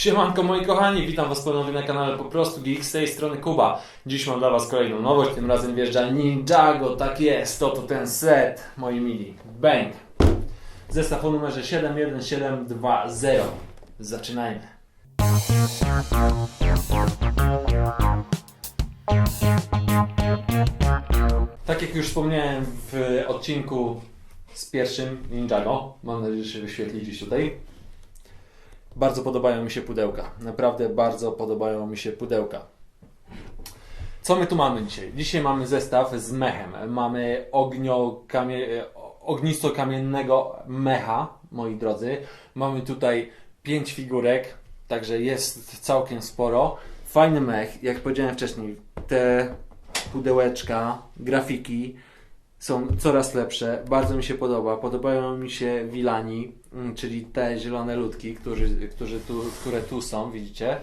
Siemanko moi kochani, witam was ponownie na kanale Po prostu Geek z tej strony Kuba. Dziś mam dla was kolejną nowość, tym razem wjeżdża Ninjago, tak jest, to ten set, moi mili. Bang! Zestaw o numerze 71720. Zaczynajmy. Tak jak już wspomniałem w odcinku z pierwszym Ninjago, mam nadzieję, że się wyświetli gdzieś tutaj. Bardzo podobają mi się pudełka. Naprawdę bardzo podobają mi się pudełka. Co my tu mamy dzisiaj? Dzisiaj mamy zestaw z mechem. Mamy ognio, kamie, ognisto-kamiennego mecha, moi drodzy. Mamy tutaj pięć figurek, także jest całkiem sporo. Fajny mech, jak powiedziałem wcześniej, te pudełeczka, grafiki są coraz lepsze. Bardzo mi się podoba. Podobają mi się Wilani, mm, czyli te zielone ludki, którzy, którzy tu, które tu są, widzicie?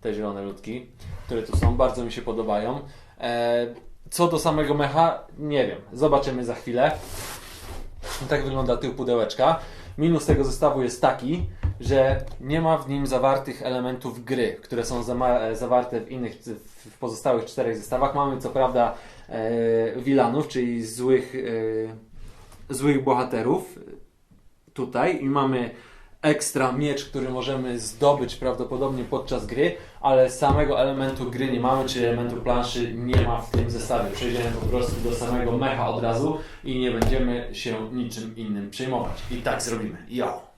Te zielone ludki, które tu są, bardzo mi się podobają. E, co do samego mecha, nie wiem. Zobaczymy za chwilę. Tak wygląda tył pudełeczka. Minus tego zestawu jest taki, że nie ma w nim zawartych elementów gry, które są e, zawarte w innych, w pozostałych czterech zestawach. Mamy co prawda e, wilanów, czyli złych, e, złych bohaterów tutaj i mamy ekstra miecz, który możemy zdobyć prawdopodobnie podczas gry, ale samego elementu gry nie mamy, czy elementu planszy nie ma w tym zestawie. Przejdziemy po prostu do samego mecha od razu i nie będziemy się niczym innym przejmować. I tak zrobimy. Jo!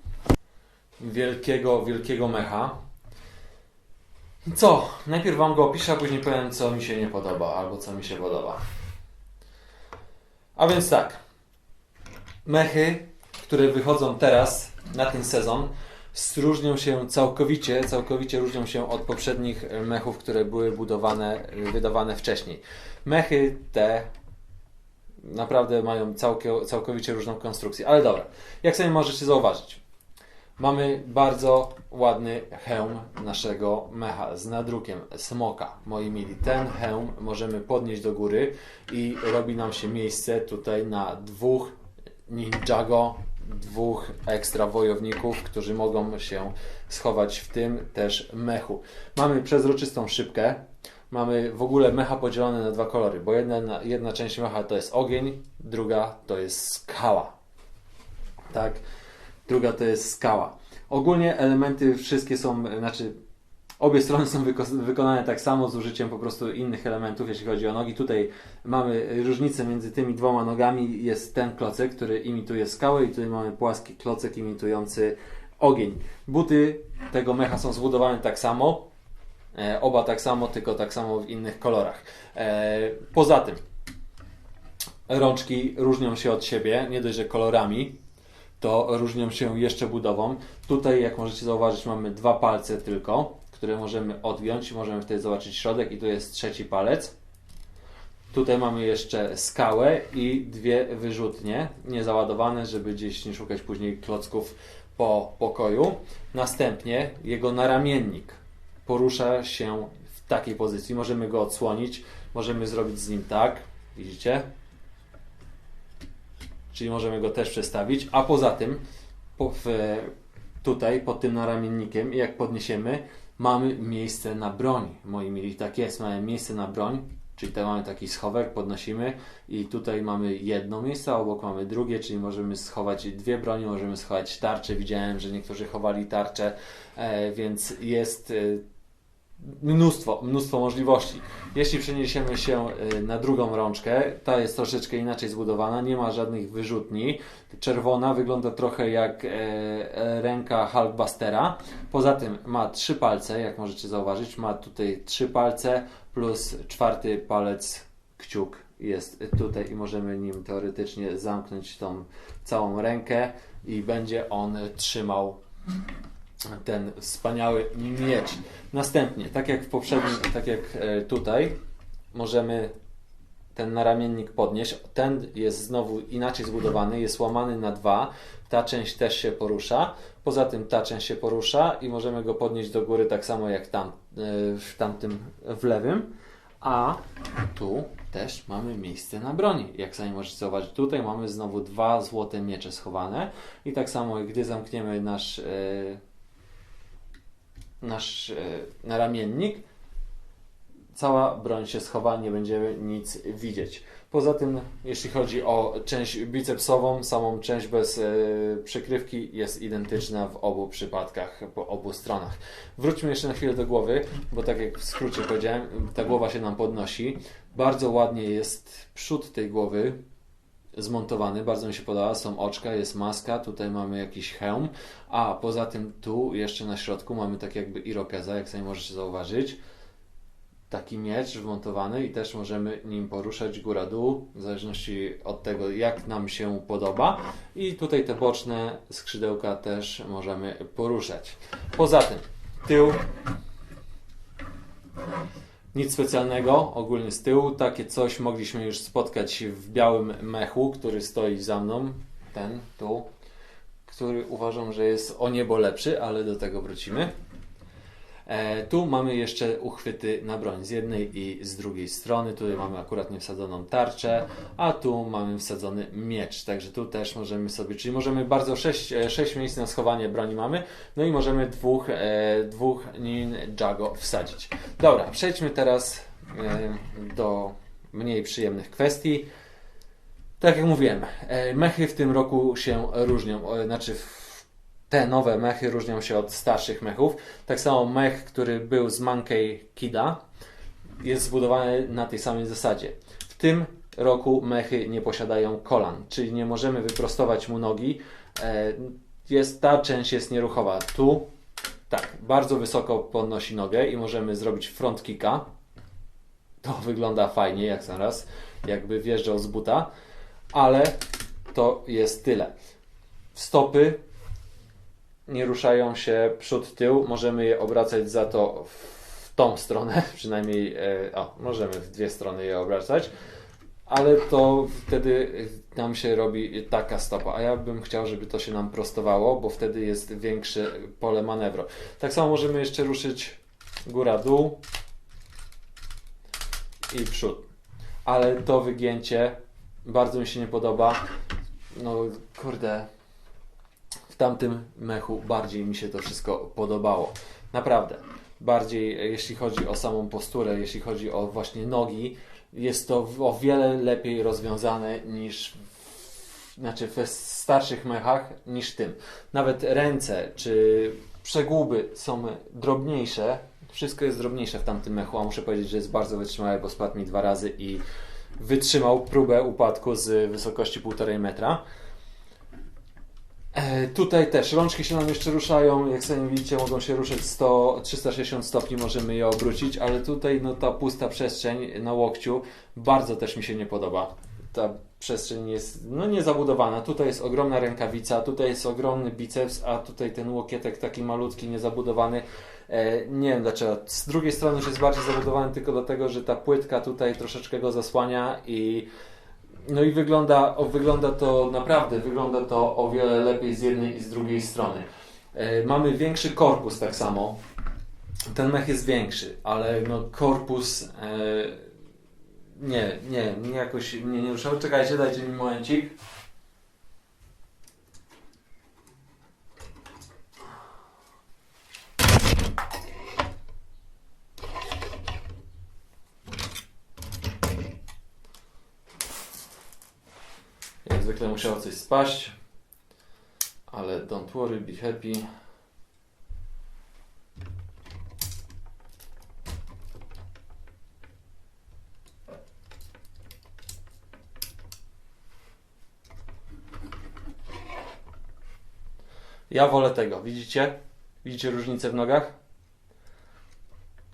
Wielkiego, wielkiego mecha. Co? Najpierw Wam go opiszę, a później powiem, co mi się nie podoba, albo co mi się podoba. A więc tak. Mechy, które wychodzą teraz na ten sezon, różnią się całkowicie, całkowicie różnią się od poprzednich mechów, które były budowane, wydawane wcześniej. Mechy te naprawdę mają całkowicie różną konstrukcję. Ale dobra, jak sobie możecie zauważyć, mamy bardzo ładny hełm naszego mecha z nadrukiem smoka, moi mili. Ten hełm możemy podnieść do góry i robi nam się miejsce tutaj na dwóch Ninjago, dwóch ekstra wojowników, którzy mogą się schować w tym też mechu. Mamy przezroczystą szybkę, mamy w ogóle mecha podzielone na dwa kolory, bo jedna, jedna część mecha to jest ogień, druga to jest skała. Tak, druga to jest skała. Ogólnie elementy wszystkie są, znaczy obie strony są wyko- wykonane tak samo z użyciem po prostu innych elementów, jeśli chodzi o nogi. Tutaj mamy różnicę między tymi dwoma nogami. Jest ten klocek, który imituje skałę i tutaj mamy płaski klocek imitujący ogień. Buty tego mecha są zbudowane tak samo. E, oba tak samo, tylko tak samo w innych kolorach. E, poza tym rączki różnią się od siebie, nie dość, że kolorami, to różnią się jeszcze budową. Tutaj, jak możecie zauważyć, mamy dwa palce tylko, które możemy odgiąć. Możemy wtedy zobaczyć środek i tu jest trzeci palec. Tutaj mamy jeszcze skałę i dwie wyrzutnie, niezaładowane, żeby gdzieś nie szukać później klocków po pokoju. Następnie jego naramiennik porusza się w takiej pozycji. Możemy go odsłonić, możemy zrobić z nim tak, widzicie? Czyli możemy go też przestawić, a poza tym po, w, tutaj pod tym naramiennikiem, jak podniesiemy, mamy miejsce na broń, moi mili. Tak jest, mamy miejsce na broń, czyli tutaj mamy taki schowek, podnosimy i tutaj mamy jedno miejsce, a obok mamy drugie, czyli możemy schować dwie broni, możemy schować tarcze. Widziałem, że niektórzy chowali tarcze, e, więc jest e, mnóstwo, mnóstwo możliwości. Jeśli przeniesiemy się y, na drugą rączkę, ta jest troszeczkę inaczej zbudowana, nie ma żadnych wyrzutni. Czerwona wygląda trochę jak e, e, ręka Hulkbustera. Poza tym ma trzy palce, jak możecie zauważyć. Ma tutaj trzy palce plus czwarty palec, kciuk jest tutaj i możemy nim teoretycznie zamknąć tą całą rękę i będzie on trzymał ten wspaniały miecz. Następnie, tak jak w poprzednim, tak jak e, tutaj, możemy ten naramiennik podnieść. Ten jest znowu inaczej zbudowany, jest łamany na dwa. Ta część też się porusza. Poza tym ta część się porusza i możemy go podnieść do góry tak samo jak tam, e, w tamtym w lewym. A tu też mamy miejsce na broni. Jak sami możecie zauważyć, tutaj mamy znowu dwa złote miecze schowane. I tak samo, gdy zamkniemy nasz, e, nasz e, naramiennik, cała broń się schowa, nie będziemy nic widzieć. Poza tym, jeśli chodzi o część bicepsową, samą część bez e, przykrywki jest identyczna w obu przypadkach, po obu stronach. Wróćmy jeszcze na chwilę do głowy, bo tak jak w skrócie powiedziałem, ta głowa się nam podnosi. Bardzo ładnie jest przód tej głowy zmontowany, bardzo mi się podoba. Są oczka, jest maska, tutaj mamy jakiś hełm, a poza tym tu jeszcze na środku mamy tak jakby irokeza, jak sobie możecie zauważyć taki miecz wmontowany i też możemy nim poruszać góra-dół, w zależności od tego, jak nam się podoba. I tutaj te boczne skrzydełka też możemy poruszać. Poza tym, tył. Nic specjalnego, ogólnie z tyłu. Takie coś mogliśmy już spotkać w białym mechu, który stoi za mną. Ten tu, który uważam, że jest o niebo lepszy, ale do tego wrócimy. E, tu mamy jeszcze uchwyty na broń z jednej i z drugiej strony. Tutaj mamy akurat nie wsadzoną tarczę, a tu mamy wsadzony miecz. Także tu też możemy sobie, czyli możemy bardzo 6, sześć miejsc na schowanie broni mamy, no i możemy dwóch, e, dwóch ninjago wsadzić. Dobra, przejdźmy teraz e, do mniej przyjemnych kwestii. Tak jak mówiłem, e, mechy w tym roku się różnią. Znaczy, w- te nowe mechy różnią się od starszych mechów. Tak samo mech, który był z Monkey Kida, jest zbudowany na tej samej zasadzie. W tym roku mechy nie posiadają kolan, czyli nie możemy wyprostować mu nogi. E, Jest, ta część jest nieruchowa. Tu tak, bardzo wysoko podnosi nogę i możemy zrobić front kicka. To wygląda fajnie, jak zaraz, jakby wjeżdżał z buta, ale to jest tyle. Stopy nie ruszają się przód, tył. Możemy je obracać za to w tą stronę, przynajmniej, e, o, możemy w dwie strony je obracać, ale to wtedy nam się robi taka stopa, a ja bym chciał, żeby to się nam prostowało, bo wtedy jest większe pole manewru. Tak samo możemy jeszcze ruszyć góra-dół i przód, ale to wygięcie bardzo mi się nie podoba. No kurde, w tamtym mechu bardziej mi się to wszystko podobało. Naprawdę. Bardziej e, jeśli chodzi o samą posturę, jeśli chodzi o właśnie nogi, jest to o wiele lepiej rozwiązane niż w, znaczy w starszych mechach niż tym. Nawet ręce czy przegłuby są drobniejsze. Wszystko jest drobniejsze w tamtym mechu, a muszę powiedzieć, że jest bardzo wytrzymały, bo spadł mi dwa razy i wytrzymał próbę upadku z wysokości 1,5 metra. E, Tutaj też rączki się nam jeszcze ruszają, jak sami widzicie mogą się ruszać 100, 360 stopni, możemy je obrócić, ale tutaj no, ta pusta przestrzeń na łokciu bardzo też mi się nie podoba. Ta przestrzeń jest no, niezabudowana. Tutaj jest ogromna rękawica, tutaj jest ogromny biceps, a tutaj ten łokietek taki malutki, niezabudowany. E, nie wiem dlaczego. Z drugiej strony już jest bardziej zabudowany tylko dlatego, że ta płytka tutaj troszeczkę go zasłania i no i wygląda, o, wygląda to naprawdę, wygląda to o wiele lepiej z jednej i z drugiej strony. E, mamy większy korpus tak samo. Ten mech jest większy, ale no korpus e, nie, nie, mnie jakoś mnie nie ruszał. Czekajcie, dajcie mi momencik. Zwykle musiało coś spaść, ale don't worry, be happy. Ja wolę tego, widzicie? Widzicie różnicę w nogach?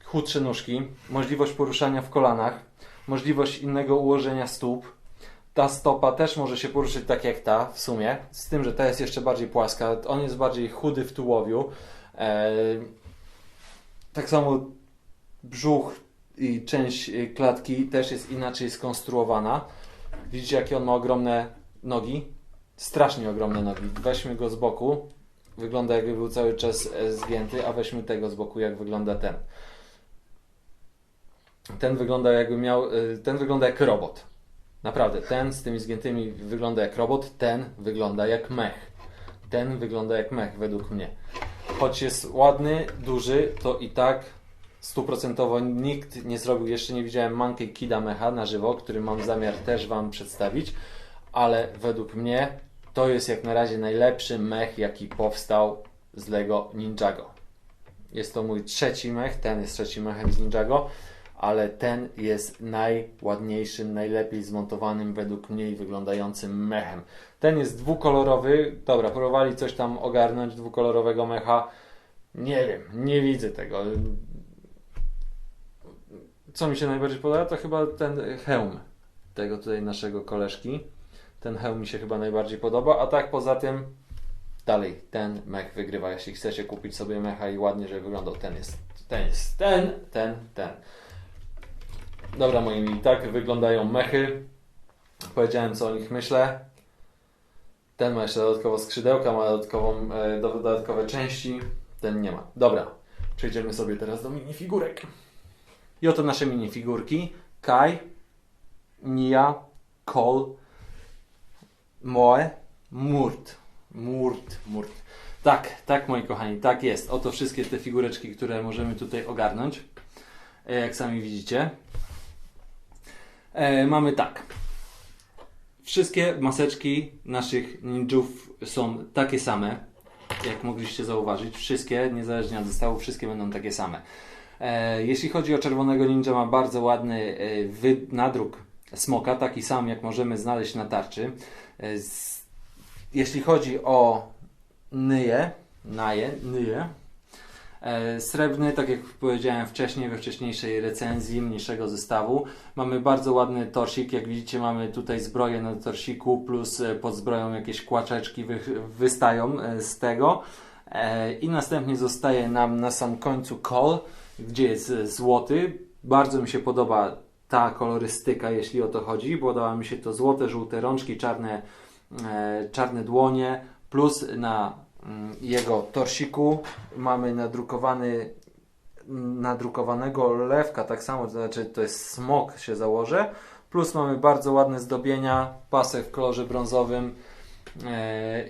Chudsze nóżki, możliwość poruszania w kolanach, możliwość innego ułożenia stóp, ta stopa też może się poruszyć tak jak ta w sumie, z tym, że ta jest jeszcze bardziej płaska. On jest bardziej chudy w tułowiu. E, tak samo brzuch i część y, klatki też jest inaczej skonstruowana. Widzicie, jakie on ma ogromne nogi? Strasznie ogromne nogi. Weźmy go z boku. Wygląda jakby był cały czas e, zgięty, a weźmy tego z boku, jak wygląda ten. Ten wygląda jakby miał, ten wygląda jak robot. Naprawdę, ten z tymi zgiętymi wygląda jak robot, ten wygląda jak mech. Ten wygląda jak mech, według mnie. choć jest ładny, duży, to i tak stuprocentowo nikt nie zrobił, jeszcze nie widziałem Monkey Kida Mecha na żywo, który mam zamiar też Wam przedstawić, ale według mnie to jest jak na razie najlepszy mech, jaki powstał z Lego Ninjago. Jest to mój trzeci mech, ten jest trzecim mechem z Ninjago, ale ten jest najładniejszym, najlepiej zmontowanym według mnie i wyglądającym mechem. Ten jest dwukolorowy, dobra, próbowali coś tam ogarnąć dwukolorowego mecha. Nie wiem, nie widzę tego. Co mi się najbardziej podoba, to chyba ten hełm tego tutaj naszego koleżki. Ten hełm mi się chyba najbardziej podoba, a tak poza tym dalej ten mech wygrywa. Jeśli chcecie kupić sobie mecha i ładnie, żeby wyglądał, ten jest, ten jest, ten, ten, ten. Dobra moi tak wyglądają mechy. Powiedziałem co o nich myślę. Ten ma jeszcze dodatkowo skrzydełka, ma dodatkową, e, do- dodatkowe części. Ten nie ma. Dobra, przejdziemy sobie teraz do minifigurek. I oto nasze minifigurki. Kai, Nia, Kol, Moe, Murt. Murt, Murt. Tak, tak moi kochani, tak jest. Oto wszystkie te figureczki, które możemy tutaj ogarnąć. E, Jak sami widzicie. E, mamy tak. Wszystkie maseczki naszych ninjów są takie same, jak mogliście zauważyć. Wszystkie, niezależnie od zestawu, wszystkie będą takie same. E, jeśli chodzi o czerwonego ninja, ma bardzo ładny e, nadruk smoka, taki sam jak możemy znaleźć na tarczy. E, z, jeśli chodzi o nyję, naję, nyję, E, Srebrny, tak jak powiedziałem wcześniej, we wcześniejszej recenzji mniejszego zestawu, mamy bardzo ładny torsik. Jak widzicie, mamy tutaj zbroję na torsiku, plus e, pod zbroją jakieś kłaczeczki wy, wystają e, z tego. E, I następnie zostaje nam na sam końcu kol, gdzie jest e, złoty. Bardzo mi się podoba ta kolorystyka, jeśli o to chodzi. Podoba mi się to złote, żółte rączki, czarne, e, czarne dłonie, plus na jego torsiku. Mamy nadrukowany nadrukowanego lewka, tak samo, to znaczy to jest smok się założę, plus mamy bardzo ładne zdobienia, pasek w kolorze brązowym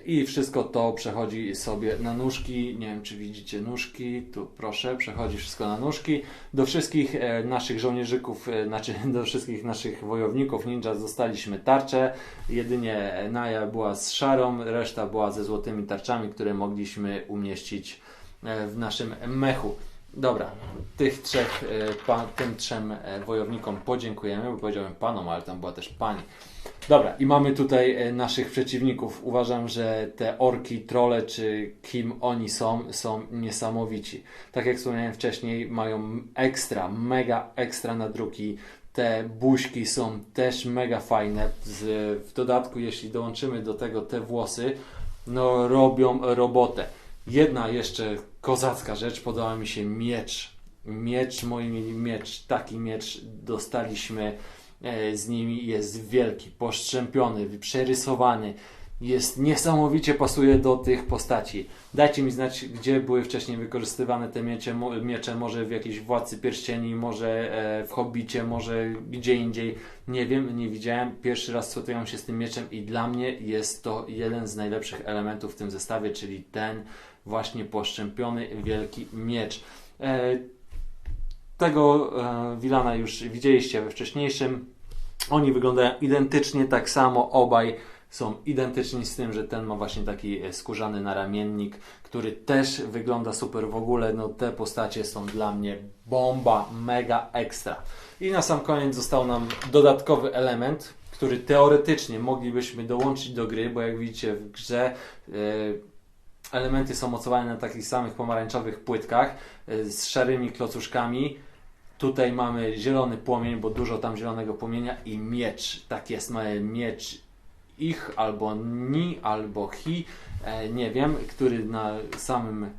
i wszystko to przechodzi sobie na nóżki, nie wiem czy widzicie nóżki, tu proszę, przechodzi wszystko na nóżki. Do wszystkich e, naszych żołnierzyków, e, znaczy do wszystkich naszych wojowników ninja dostaliśmy tarcze, jedynie Naja była z szarą, reszta była ze złotymi tarczami, które mogliśmy umieścić e, w naszym mechu. Dobra, tych trzech, e, pa, tym trzem e, wojownikom podziękujemy, bo powiedziałem panom, ale tam była też pani. Dobra, i mamy tutaj e, naszych przeciwników. Uważam, że te orki, trole, czy kim oni są, są niesamowici. Tak jak wspomniałem wcześniej, mają ekstra, mega ekstra nadruki. Te buźki są też mega fajne. W dodatku, jeśli dołączymy do tego te włosy, no robią robotę. Jedna jeszcze kozacka rzecz, podoba mi się miecz. Miecz, mili, miecz, taki miecz dostaliśmy z nimi, jest wielki, poszczępiony, przerysowany, jest niesamowicie pasuje do tych postaci. Dajcie mi znać, gdzie były wcześniej wykorzystywane te miecze, miecze może w jakiejś Władcy Pierścieni, może e, w Hobbicie, może gdzie indziej. Nie wiem, nie widziałem. Pierwszy raz spotykam się z tym mieczem i dla mnie jest to jeden z najlepszych elementów w tym zestawie, czyli ten właśnie poszczępiony wielki miecz. Tego e, Wilana już widzieliście we wcześniejszym. Oni wyglądają identycznie tak samo, obaj są identyczni z tym, że ten ma właśnie taki skórzany naramiennik, który też wygląda super w ogóle. No te postacie są dla mnie bomba, mega ekstra. I na sam koniec został nam dodatkowy element, który teoretycznie moglibyśmy dołączyć do gry, bo jak widzicie w grze e, elementy są mocowane na takich samych pomarańczowych płytkach e, z szarymi klocuszkami. Tutaj mamy zielony płomień, bo dużo tam zielonego płomienia i miecz. Tak jest, mamy miecz ich albo ni, albo hi, e, nie wiem, który na samym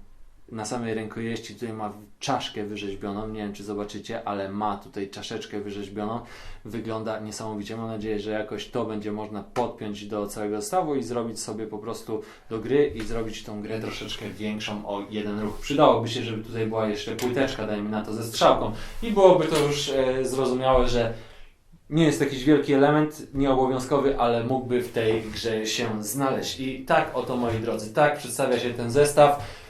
na samej rękojeści tutaj ma czaszkę wyrzeźbioną, nie wiem czy zobaczycie, ale ma tutaj czaszeczkę wyrzeźbioną. Wygląda niesamowicie. Mam nadzieję, że jakoś to będzie można podpiąć do całego zestawu i zrobić sobie po prostu do gry i zrobić tą grę troszeczkę większą o jeden ruch. Przydałoby się, żeby tutaj była jeszcze płyteczka, dajmy na to, ze strzałką i byłoby to już e, zrozumiałe, że nie jest jakiś wielki element, nieobowiązkowy, ale mógłby w tej grze się znaleźć. I tak oto, moi drodzy, tak przedstawia się ten zestaw.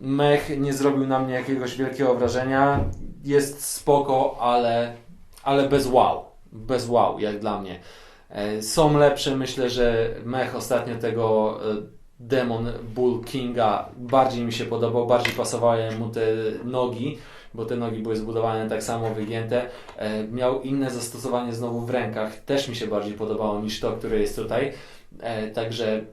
Mech nie zrobił na mnie jakiegoś wielkiego wrażenia. Jest spoko, ale, ale bez wow. Bez wow, jak dla mnie. E, Są lepsze, myślę, że mech ostatnio tego e, Demon Bull Kinga bardziej mi się podobał, bardziej pasowały mu te nogi, bo te nogi były zbudowane tak samo wygięte. E, Miał inne zastosowanie znowu w rękach, też mi się bardziej podobało niż to, które jest tutaj. Także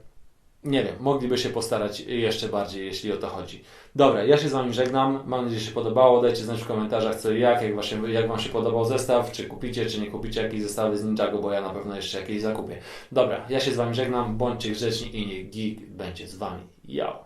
nie wiem, mogliby się postarać jeszcze bardziej, jeśli o to chodzi. Dobra, ja się z Wami żegnam. Mam nadzieję, że się podobało. Dajcie znać w komentarzach co i jak, jak, właśnie, jak Wam się podobał zestaw, czy kupicie, czy nie kupicie jakieś zestawy z Ninjago, bo ja na pewno jeszcze jakieś zakupię. Dobra, ja się z Wami żegnam. Bądźcie grzeczni i niech geek będzie z Wami. Yo!